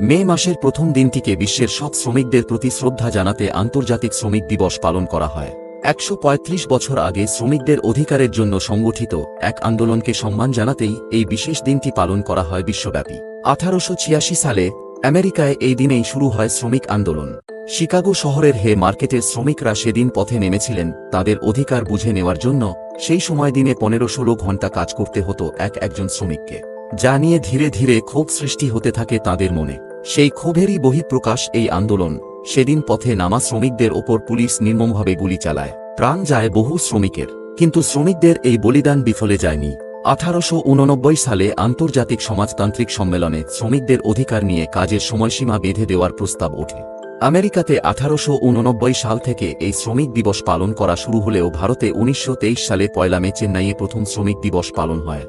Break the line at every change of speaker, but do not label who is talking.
মে মাসের প্রথম দিনটিকে বিশ্বের সব শ্রমিকদের প্রতি শ্রদ্ধা জানাতে আন্তর্জাতিক শ্রমিক দিবস পালন করা হয়। একশো পঁয়ত্রিশ বছর আগে শ্রমিকদের অধিকারের জন্য সংগঠিত এক আন্দোলনকে সম্মান জানাতেই এই বিশেষ দিনটি পালন করা হয় বিশ্বব্যাপী। আঠারোশো ছিয়াশি সালে আমেরিকায় এই দিনেই শুরু হয় শ্রমিক আন্দোলন। শিকাগো শহরের হে মার্কেটের শ্রমিকরা সেদিন পথে নেমেছিলেন তাদের অধিকার বুঝে নেওয়ার জন্য। সেই সময় দিনে পনেরো ষোলো ঘণ্টা কাজ করতে হতো এক একজন শ্রমিককে। যা নিয়ে ধীরে ধীরে ক্ষোভ সৃষ্টি হতে থাকে তাদের মনে। সেই ক্ষোভেরই বহিঃপ্রকাশ এই আন্দোলন। সেদিন পথে নামা শ্রমিকদের ওপর পুলিশ নির্মমভাবে গুলি চালায়। প্রাণ যায় বহু শ্রমিকের। কিন্তু শ্রমিকদের এই বলিদান বিফলে যায়নি। আঠারোশো উননব্বই সালে আন্তর্জাতিক সমাজতান্ত্রিক সম্মেলনে শ্রমিকদের অধিকার নিয়ে কাজের সময়সীমা বেঁধে দেওয়ার প্রস্তাব ওঠে। আমেরিকাতে আঠারোশো উননব্বই সাল থেকে এই শ্রমিক দিবস পালন করা শুরু হলেও ভারতে উনিশশো তেইশ সালে পয়লা মে চেন্নাইয়ে প্রথম শ্রমিক দিবস পালন হয়।